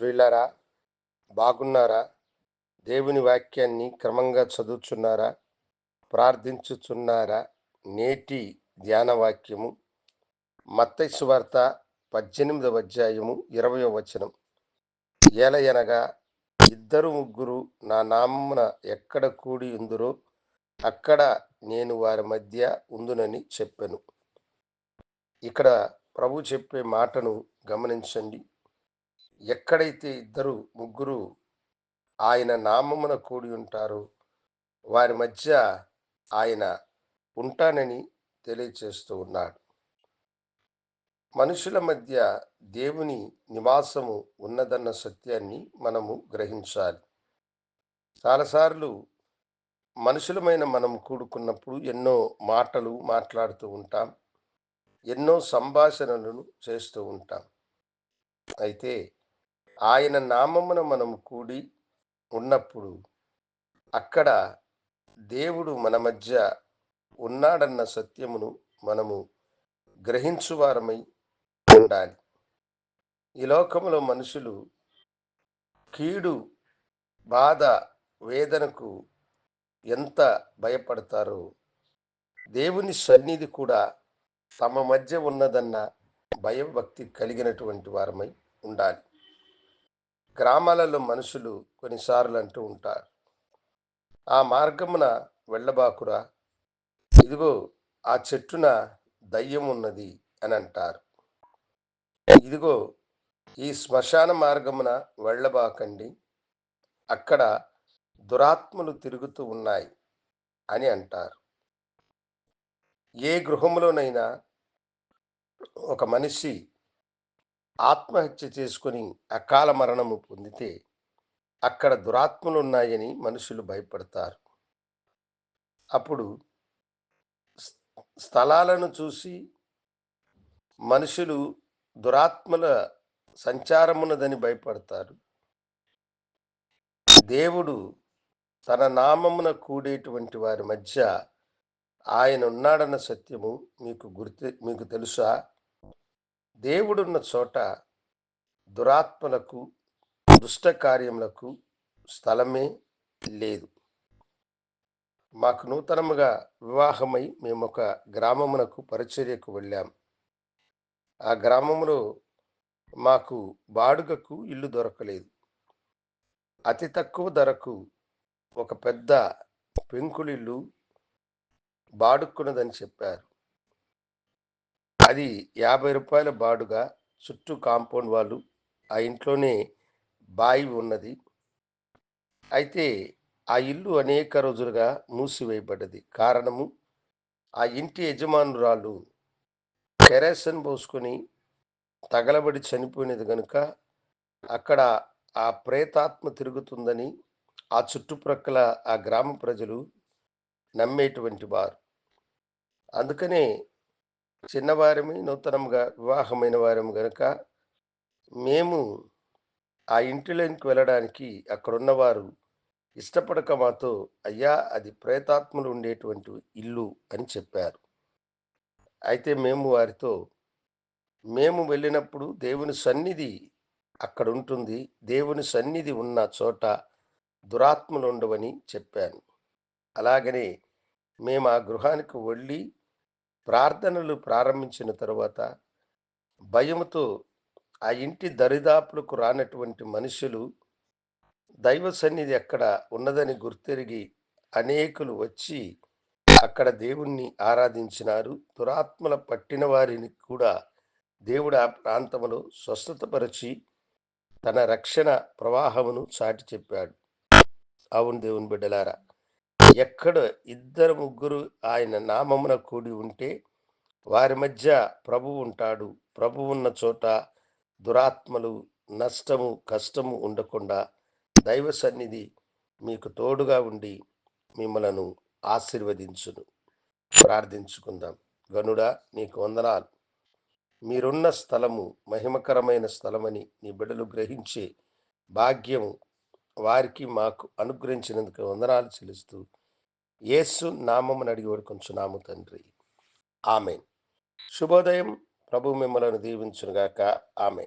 ప్రియులారా బాగున్నారా? దేవుని వాక్యాన్ని క్రమంగా చదువుచున్నారా? ప్రార్థించుచున్నారా? నేటి ధ్యాన వాక్యము మత్తయి వార్త పద్దెనిమిదవ అధ్యాయము ఇరవయో వచనం. ఏలయనగా ఇద్దరు ముగ్గురు నా నామమున ఎక్కడ కూడి ఉందరో అక్కడ నేను వారి మధ్య ఉందునని చెప్పాను. ఇక్కడ ప్రభు చెప్పే మాటను గమనించండి. ఎక్కడైతే ఇద్దరు ముగ్గురు ఆయన నామమున కూడి ఉంటారో వారి మధ్య ఆయన ఉంటానని తెలియచేస్తూ ఉన్నాడు. మనుషుల మధ్య దేవుని నివాసము ఉన్నదన్న సత్యాన్ని మనము గ్రహించాలి. చాలాసార్లు మనుషులమైన మనం కూడుకున్నప్పుడు ఎన్నో మాటలు మాట్లాడుతూ ఉంటాం ఎన్నో సంభాషణలను చేస్తూ ఉంటాం. అయితే ఆయన నామమున మనం కూడి ఉన్నప్పుడు అక్కడ దేవుడు మన మధ్య ఉన్నాడన్న సత్యమును మనము గ్రహించువారమై ఉండాలి. ఈ లోకంలో మనుషులు కీడు బాధ వేదనకు ఎంత భయపడతారో దేవుని సన్నిధి కూడా తమ మధ్య ఉన్నదన్న భయభక్తి కలిగినటువంటి వారమై ఉండాలి. గ్రామాలలో మనుషులు కొన్నిసార్లు అంటూ ఉంటారు. ఆ మార్గమున వెళ్ళబాకురా. ఇదిగో ఆ చెట్టున దయ్యం ఉన్నది అని అంటారు. ఇదిగో ఈ శ్మశాన మార్గమున వెళ్ళబాకండి. అక్కడ దురాత్మలు తిరుగుతూ ఉన్నాయి అని అంటారు. ఏ గృహంలోనైనా ఒక మనిషి ఆత్మహత్య చేసుకుని అకాల మరణము పొందితే అక్కడ దురాత్మలు ఉన్నాయని మనుషులు భయపడతారు. అప్పుడు స్థలాలను చూసి మనుషులు దురాత్మల సంచారమున్నదని భయపడతారు. దేవుడు తన నామమున కూడేటువంటి వారి మధ్య ఆయన ఉన్నాడన్న సత్యము మీకు గుర్తు మీకు తెలుసా? దేవుడున్న చోట దురాత్మలకు దుష్ట కార్యములకు స్థలమే లేదు. మాకు నూతనముగా వివాహమై మేము ఒక గ్రామమునకు పరిచర్యకు వెళ్ళాం. ఆ గ్రామంలో మాకు బాడుగకు ఇల్లు దొరకలేదు. అతి తక్కువ ధరకు ఒక పెద్ద పెంకులిల్లు బాడుక్కున్నదని చెప్పారు. అది యాభై రూపాయల బాడుగా చుట్టూ కాంపౌండ్ వాళ్ళు ఆ ఇంట్లోనే బావి ఉన్నది. అయితే ఆ ఇల్లు అనేక రోజులుగా మూసివేయబడ్డది. కారణము ఆ ఇంటి యజమానురాలు కెరాసన్ పోసుకొని తగలబడి చనిపోయినది కనుక అక్కడ ఆ ప్రేతాత్మ తిరుగుతుందని ఆ చుట్టుప్రక్కల ఆ గ్రామ ప్రజలు నమ్మేటువంటి వారు. అందుకనే చిన్నవారమే నూతనంగా వివాహమైన వారం గనుక మేము ఆ ఇంటిలోకి వెళ్ళడానికి అక్కడున్నవారు ఇష్టపడక మాతో అయ్యా అది ప్రేతాత్మలు ఉండేటువంటి ఇల్లు అని చెప్పారు. అయితే మేము వారితో మేము వెళ్ళినప్పుడు దేవుని సన్నిధి అక్కడ ఉంటుంది దేవుని సన్నిధి ఉన్న చోట దురాత్మలు ఉండవని చెప్పాను. అలాగనే మేము ఆ గృహానికి వెళ్ళి ప్రార్థనలు ప్రారంభించిన తరువాత భయముతో ఆ ఇంటి దరిదాపులకు రానటువంటి మనుషులు దైవ సన్నిధి అక్కడ ఉన్నదని గుర్తెరిగి అనేకులు వచ్చి అక్కడ దేవుణ్ణి ఆరాధించినారు. దురాత్మల పట్టిన వారిని కూడా దేవుడు ఆ ప్రాంతంలో స్వస్థతపరిచి తన రక్షణ ప్రవాహమును చాటి చెప్పాడు అవును దేవుని బిడ్డలారా ఎక్కడ ఇద్దరు ముగ్గురు ఆయన నామమున కూడి ఉంటే వారి మధ్య ప్రభు ఉంటాడు. ప్రభు ఉన్న చోట దురాత్మలు నష్టము కష్టము ఉండకుండా దైవ సన్నిధి మీకు తోడుగా ఉండి మిమ్మలను ఆశీర్వదించును. ప్రార్థించుకుందాం. గనుడా నీకు వందనాలు. మీరున్న స్థలము మహిమకరమైన స్థలమని నీ బిడ్డలు గ్రహించే భాగ్యము వారికి మాకు అనుగ్రహించినందుకు వందనాలు చెల్లిస్తూ యేసు నామమును అడిగి వేడుకొంచున్నాము తండ్రి. ఆమె శుభోదయం. ప్రభు మిమ్మలను దీవించునుగాక. ఆమె